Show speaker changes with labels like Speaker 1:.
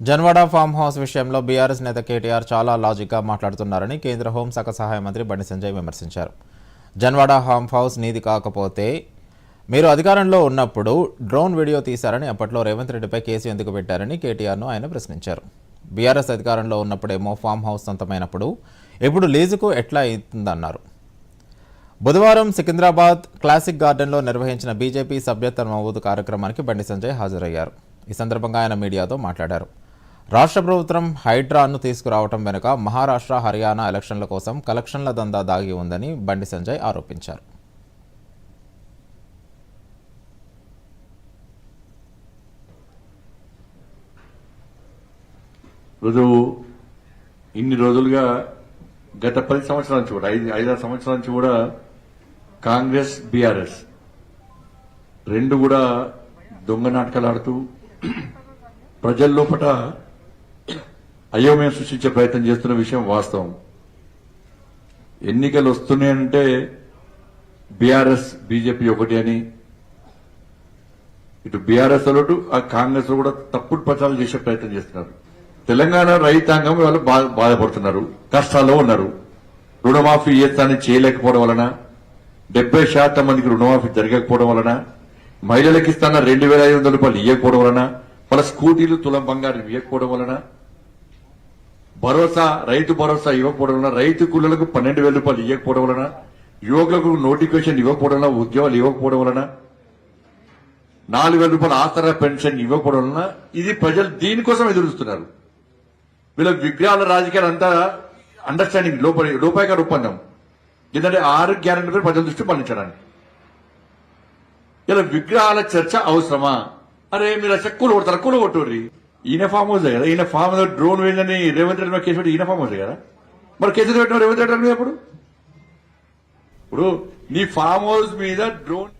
Speaker 1: Janwada farm house విషయంలో BRS నేత కేటీఆర్ చాలా లాజిక్గా మాట్లాడుతున్నారని కేంద్ర హోంశాఖ సహాయ మంత్రి బండి సంజయ్ విమర్శించారు. జన్వాడ ఫామ్ హౌస్ నీది కాకపోతే మీరు అధికారంలో ఉన్నప్పుడు డ్రోన్ వీడియో తీశారని అప్పట్లో రేవంత్ రెడ్డిపై కేసు ఎందుకు పెట్టారని కేటీఆర్ను ఆయన ప్రశ్నించారు. బీఆర్ఎస్ అధికారంలో ఉన్నప్పుడేమో ఫామ్ హౌస్ సొంతమైనప్పుడు ఇప్పుడు లీజుకు ఎట్లా అవుతుందన్నారు. బుధవారం సికింద్రాబాద్ క్లాసిక్ గార్డెన్లో నిర్వహించిన బీజేపీ సభ్యత్వ నమోదు కార్యక్రమానికి బండి సంజయ్ హాజరయ్యారు. ఈ సందర్భంగా ఆయన మీడియాతో మాట్లాడారు. రాష్ట్ర ప్రభుత్వం హైడ్రాను తీసుకురావటం వెనుక మహారాష్ట్ర హర్యానా ఎలక్షన్ల కోసం కలెక్షన్ల దందా దాగి ఉందని బండి సంజయ్ ఆరోపించారు.
Speaker 2: రోజు ఇన్ని రోజులుగా గత పది సంవత్సరాల నుంచి కూడా ఐదు ఐదారు సంవత్సరాల నుంచి కూడా కాంగ్రెస్ బీఆర్ఎస్ రెండు కూడా దొంగ నాటకాలు ఆడుతూ ప్రజల అయోమయం సృష్టించే ప్రయత్నం చేస్తున్న విషయం వాస్తవం. ఎన్నికలు వస్తున్నాయంటే బీఆర్ఎస్ బీజేపీ ఒకటి అని. ఇటు బీఆర్ఎస్ అటు ఆ కాంగ్రెస్ కూడా తప్పుడు ప్రచారం చేసే ప్రయత్నం చేస్తున్నారు. తెలంగాణ రైతాంగం వాళ్ళు బాధపడుతున్నారు కష్టాల్లో ఉన్నారు. రుణమాఫీ చేస్తానని చేయలేకపోవడం వలన డెబ్బై శాతం మందికి రుణమాఫీ జరగకపోవడం వలన మహిళలకు ఇస్తాన రెండు వేల ఐదు వందల రూపాయలు ఇవ్వకపోవడం వలన వాళ్ళ స్కూటీలు తులం బంగారం ఇవ్వకపోవడం వలన భరోసా రైతు భరోసా ఇవ్వకపోవడం వలన రైతు కూలీలకు పన్నెండు వేల రూపాయలు ఇవ్వకపోవడం వలన యువకులకు నోటిఫికేషన్ ఇవ్వకపోవడం వలన ఉద్యోగాలు ఇవ్వకపోవడం వలన నాలుగు వేల రూపాయల ఆసరా పెన్షన్ ఇవ్వకపోవడం వలన ఇది ప్రజలు దీనికోసం ఎదురుస్తున్నారు. వీళ్ళ విగ్రహాల రాజకీయాలు అంతా అండర్స్టాండింగ్ లోపలి రూపాయిగా ఒప్పందం ఏంటంటే ఆరు గ్యారెంటీ ప్రజల దృష్టి పండించడానికి ఇలా విగ్రహాల చర్చ అవసరమా? అరే మీరు చెక్కులు కొడతారు? కూలు కూల ఈయన ఫామ్ హౌస్ కదా? ఈయన ఫామ్ హౌస్ డ్రోన్ వెళ్ళని రేవంత్ రెడ్డి మీద కేసు పెట్టి ఈయన ఫామ్ హౌస్ కదా? మరి కేసు పెట్టిన రేవంత్ రెడ్డి మీద ఎప్పుడు ఇప్పుడు నీ ఫామ్ హౌస్ మీద డ్రోన్